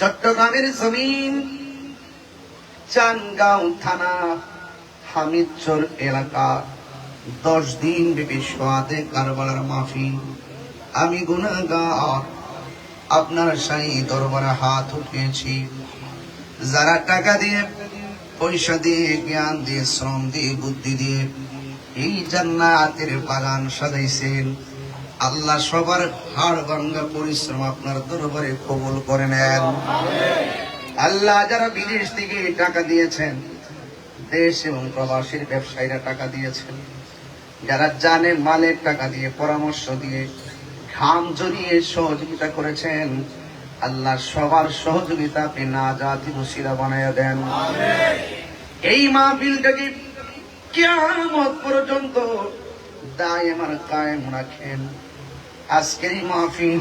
চট্টগ্রামের জমিন, চানগাঁও থানা, হামিদচর এলাকা, দশ দিন ব্যাপী সোয়াদে কারবালার মাফি আমি গুনাগার আপনার সাই দরবারে হাত উঠিয়েছি। যারা টাকা দিয়ে, পয়সা দিয়ে, জ্ঞান দিয়ে, শ্রম দিয়ে, বুদ্ধি দিয়ে এই জান্নাতের বাগান সাজাইছেন আল্লাহ সবার হাড় ভাঙ্গা পরিশ্রম আপনার দরবারে কবুল করে নেন। আল্লাহ যারা বিদেশ থেকে টাকা দিয়েছেন দেশ এবং প্রবাসীর ব্যবসায়ীরা টাকা দিয়েছেন যারা জানে মালের টাকা দিয়ে পরামর্শ দিয়ে ঘাম জড়িয়ে সহযোগিতা করেছেন আল্লাহ সবার সহযোগিতা আপনি না জাতি মুসিরা বানাইয়া দেন এই মাহফিলটাকে কিয়ামত পর্যন্ত দায় আমার কায়েম রাখেন। আজকের এই মাহফিল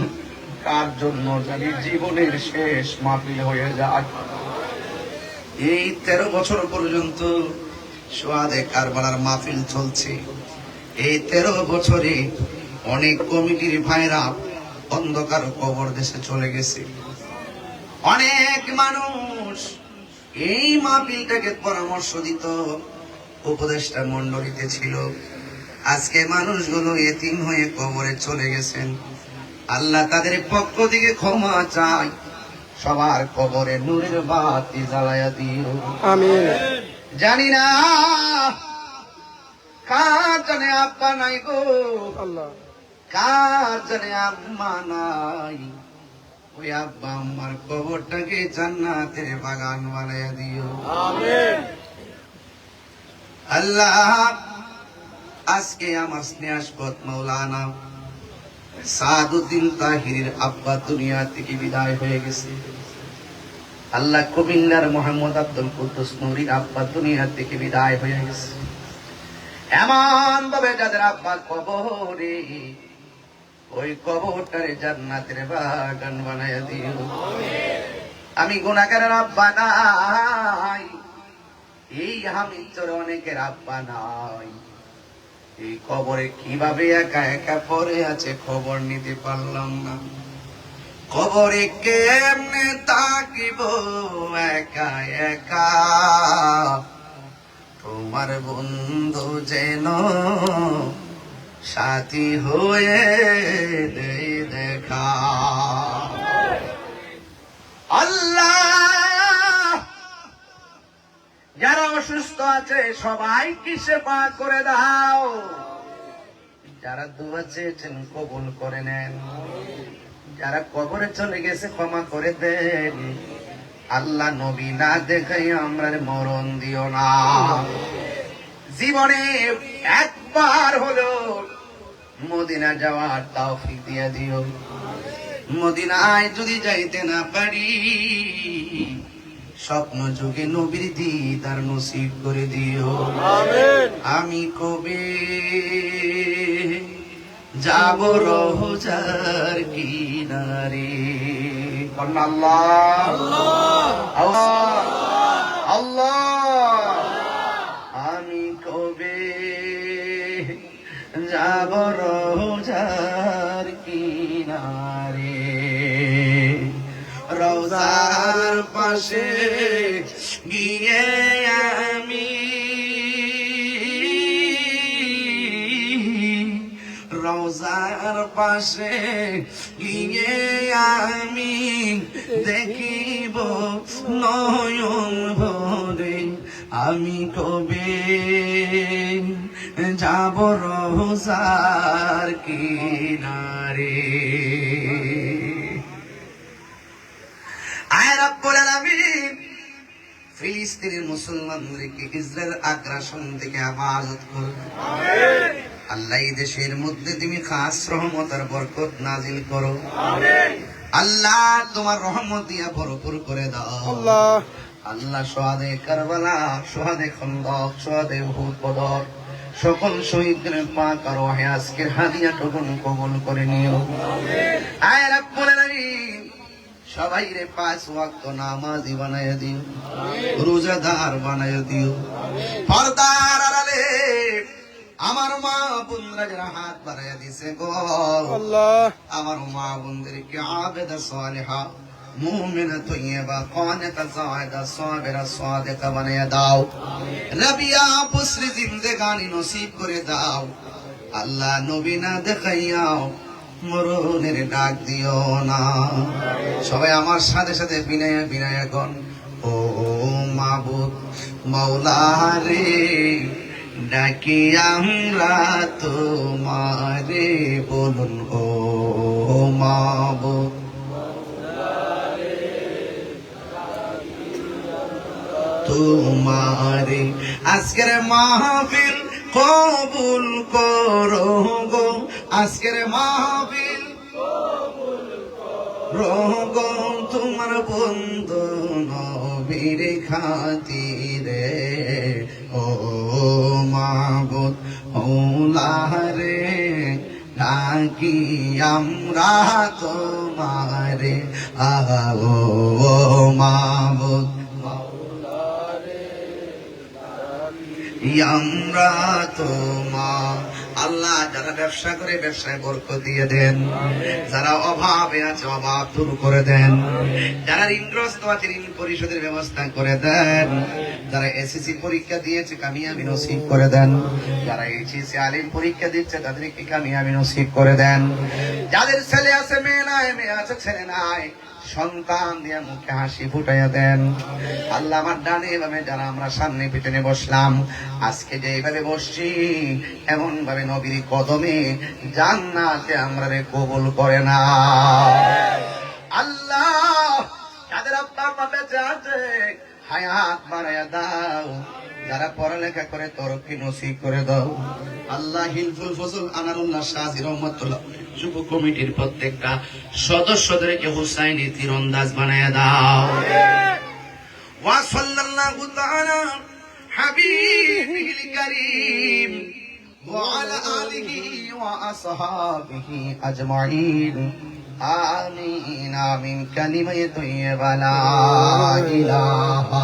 কার জন্য জানি জীবনের শেষ মাহফিল হয়ে যায়। এই তেরো বছর পর্যন্ত সোয়াদে কারবালার মাহফিল চলছে। এই তেরো বছরে অনেক কমিটির ভাইরা অন্ধকার কবর দেশে চলে গেছে। অনেক মানুষ এই মাহফিলটাকে পরামর্শ দিত। উপদেষ্টা মন্ডলীতে ছিল। আজকে মানুষগুলো এতিম হয়ে কবরে চলে গেছেন। আল্লাহ তাদের পক্ষ থেকে ক্ষমা চাই সবার কবরে নূরের বাতি জ্বালায়া দিও। আমিন। জানি না কার জানে আব্বা নাই গো। আল্লাহ। কার জানে আম্মা নাই। ওই আব্বা আম্মার কবরটাকে জান্নাতের বাগান বানাইয়া দিও আল্লাহ আজকে আমার স্নেহাসপদ মৌলানা সাদুদ্দিন তাহিরের আব্বা দুনিয়া থেকে বিদায় হয়ে গেছে। আল্লাহ কবিন্দার মোহাম্মদ আব্দুল কুদ্দুস নুরির আব্বা দুনিয়া থেকে বিদায় হয়ে গেছে। এমন ভাবে যাদের আব্বা কবরে, ওই কবরটারে জান্নাতের বাগান বানায় দিও। আমি গুণাকারের আব্বা নাই, এই হামিদর অনেকের আব্বা নাই। এই কবরে কীভাবে একা একা পড়ে আছে খবর নিতে পারলাম না। কবরে কেমনে তাকিব একা একা? তোমার বন্ধু যেন সাথী হয়ে দেখা। আল্লাহ যারা অসুস্থ আছে, সবাইকে সেবা করে দাও। যারা দোয়া চেয়েছেন কবুল করে নেন। যারা কবরে চলে গেছে, ক্ষমা করে দেন। আল্লাহ নবী না দেখাই আমরা মরণ দিও না। জীবনে একবার হলো মদিনা যাওয়ার তৌফিক দিয়ে দিও। মদিনায় যদি যাইতে না পারি স্বপ্ন যুগে নবীর দিদার নসিব করে দিও। আমি কবে যাব রহজার কিনারে? আল্লাহ। আল্লাহ। আমি কবে যাব রহজার পাশে গিয়ে আমি রোজার পাশে গিয়ে আমি দেখিব নয়ন ভরে। আমি কবে যাব রোজার কিনারে আয় রব্বুল আলামিন। ফিলিস্তিনের মুসলমানদেরকে ইসরায়েল আগ্রাসন থেকে হেফাজত করুন আল্লাহ এই দেশের মধ্যে তুমি খাস বরকত নাজিল করো। আল্লাহ তোমার রহমত দিয়া ভরপুর করে দাও। আল্লাহ। আল্লাহ সোহাদে কারবালা সোহাদে খন্দক সোহাদে ভূত বদর সকল শহীদদের পাক আর আজকের হাদিয়া টুকুন কবুল করে নিও। আয় সবাই রে পাঁচ ওয়াক্ত নামাজি বানায় দিও রোজাদার বানায় দিও। পর্দার আড়ালে আমার মা বোনরা যারা হাত বাড়াইয়া দিছে গো আমার মা বোনদেরকে আবেদা সালেহা? মুমিনা তৈয়বা কানিতা জায়েদা সাবিরা সাদিকা বানিয়ে দাও। রাবিয়া বুসরি জিন্দেগানি নসিব করে দাও। আল্লাহ নবী না দেখাইয়াও মরণের ডাক দিও না। সবাই আমার সাথে সাথে বিনয় বিনয় গণ ও মাবুদ মৌলা রে ডাকি আমরা তোমারে বলুন, ও মাবুদ। তোমারে আজকের মাহফিল কবুল করো গো। আজকের মাহফিল রোগো তোমার বন্ধু নবীর খাতিরে। ও মাবুদ হৌলারে ডাকি আমরা তোমারে। আও মাবুদ আমরা তোমা আল্লাহ যারা ব্যবসা করে ব্যবসায় বরকত দিয়ে দেন। যারা অভাবে আছে অভাব দূর করে দেন। যারা ঋণগ্রস্ত আছে ঋণ পরিশোধের ব্যবস্থা করে দেন। যারা এসএসসি পরীক্ষা দিয়েছে কামিয়াবি নসিব করে দেন। যারা এইচএসসি আলিম পরীক্ষা দিচ্ছে তাদেরকে কামিয়াবি নসিব করে দেন। যাদের ছেলে আছে মেয়ে নাই মেয়ে আছে ছেলে নাই। সন্তান দিয়ে মুখে হাসি ফুটাইয়া দেন। আল্লাহ আমার ডানে এভাবে যারা আমরা সামনে পিছনে বসলাম, আজকে যে এইভাবে বসছি এমন ভাবে নবীর কদমে জান্নাতে আমরা রে কবুল করে না। আল্লাহ, যাদের আব্বা আম্মা বেঁচে আছে, হায়াত বাড়াইয়া দাও। যারা পড়ালেখা করে তরকি নসি করে দাও। আল্লাহ হিলফুল ফজল আনারুল্লাহ শাহজি রহমতুল্লাহ যুব কমিটির প্রত্যেকটা সদস্যদেরকে হুসাইনি তীরন্দাজ বানায় দাও। ওয়া সাল্লাল্লাহু তাআলা হাবিবিল কারীম ওয়া আলা আলিহি ওয়া আসহাবিহি আজমাইন। আমিন আমিন, কালিমায়ে তাইয়্যিবা লা ইলাহা